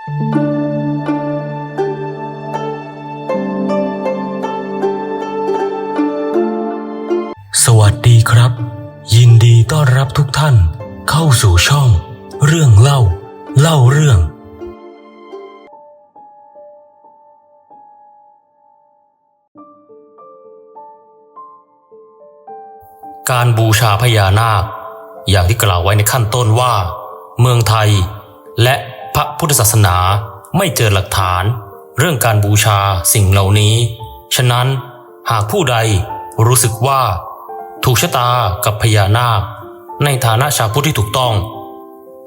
สวัสดีครับ ยินดีต้อนรับทุกท่านเข้าสู่ช่อง เรื่องเล่า เล่าเรื่อง การบูชาพญานาค อย่างที่กล่าวไว้ในขั้นต้นว่า เมืองไทย และ พระพุทธศาสนาไม่เจอหลักฐาน เรื่องการบูชาสิ่งเหล่านี้ ฉะนั้นหากผู้ใดรู้สึกว่า ถูกชะตากับพญานาค ในฐานะชาวพุทธที่ถูกต้อง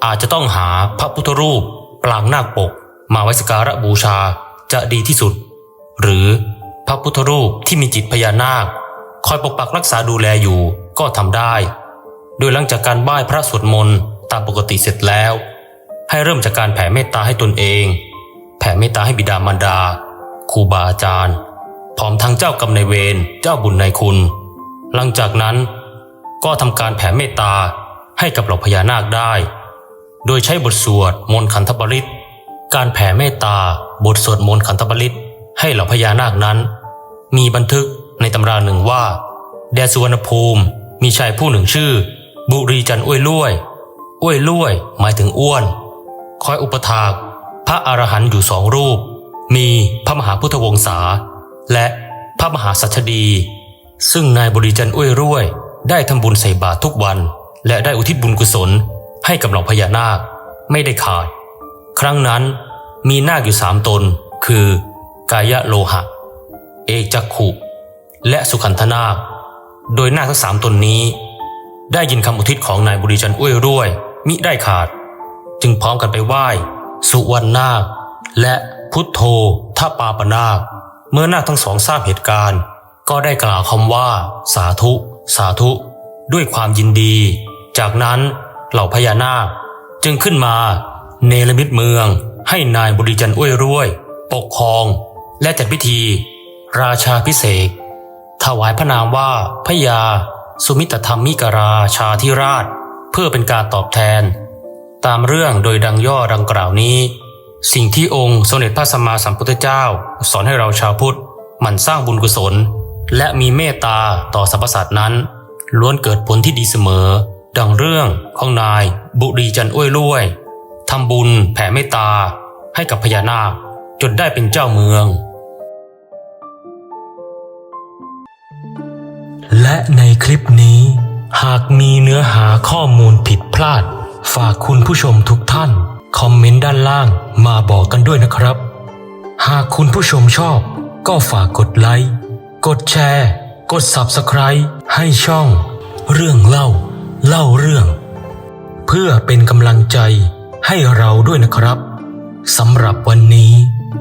อาจจะต้องหาพระพุทธรูปปรางนาคปก มาไว้สักการะบูชาจะดีที่สุด หรือพระพุทธรูปที่มีจิตพญานาค คอยปกปักรักษาดูแลอยู่ก็ทำได้ โดยหลังจากการไหว้พระสวดมนต์ตามปกติเสร็จแล้ว ให้เริ่มจากการแผ่เมตตาให้ตนเอง แผ่เมตตาให้บิดามารดาครูบาอาจารย์ พร้อมทั้งเจ้ากรรมนายเวรเจ้าบุญนายคุณ หลังจากนั้นก็ทำการแผ่เมตตาให้กับเหล่าพญานาคได้ โดยใช้บทสวดมนต์ขันธปริตการแผ่เมตตาบทสวดมนต์ขันธปริตให้เหล่าพญานาคนั้น มีบันทึกในตำราหนึ่งว่า แดสุวรรณภูมิมีชายผู้หนึ่งชื่อ บุรีจันอ้วยล่วย อ้วยล่วย หมายถึงอ้วน คอยอุปถากพระอรหันต์อยู่สองรูป มีพระมหาพุทธวงศา และพระมหาสัชดี ซึ่งนายบุรีจันทร์อ้วยร่วย ได้ทำบุญใส่บาตรทุกวัน และได้อุทิศบุญกุศลให้กับเหล่าพญานาคไม่ได้ขาด ครั้งนั้นมีนาคอยู่สามตน คือ กายะโลหะ เอกจักขุ และสุขันธนาค โดยนาคทั้งสามตนนี้ ได้ยินคำอุทิศของนายบุรีจันทร์อ้วยร่วย มิได้ขาด จึงพร้อมกันไปไหว้ สุวรรณนาค และพุทโธท่าปาปนาค เมื่อนาคทั้งสองทราบเหตุการณ์ ก็ได้กล่าวคำว่า สาธุ สาธุ ด้วยความยินดี จากนั้นเหล่าพญานาค จึงขึ้นมาเนรมิตเมือง ให้นายบุรีจันอ้วยร่วย ปกครอง และจัดพิธี ราชาพิเศษถวายพระนามว่าพญาสุมิตธรรมิกราชาธิราช เพื่อเป็นการตอบแทน ตามเรื่องโดยดังย่อดังกล่าวนี้ สิ่งที่องค์สมเด็จพระสัมมาสัมพุทธเจ้า สอนให้เราชาวพุทธมันสร้างบุญกุศล และมีเมตตาต่อสรรพสัตว์นั้น ล้วนเกิดผลที่ดีเสมอ ดังเรื่องของนาย บุรีจันอ้วยล่วยทำบุญแผ่เมตตา ให้กับพญานาคจนได้เป็นเจ้าเมือง และในคลิปนี้ หากมีเนื้อหาข้อมูลผิดพลาด ฝากคุณผู้ชมทุกท่าน คอมเมนต์ด้านล่างมาบอกกันด้วยนะครับ หากคุณผู้ชมชอบ ก็ฝากกดไลค์ กดแชร์ กด Subscribe ให้ช่อง เรื่องเล่า เล่าเรื่อง เพื่อเป็นกำลังใจให้เราด้วยนะครับสำหรับวันนี้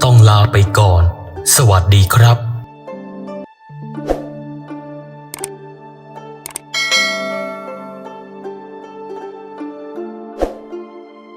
ต้องลาไปก่อน สวัสดีครับ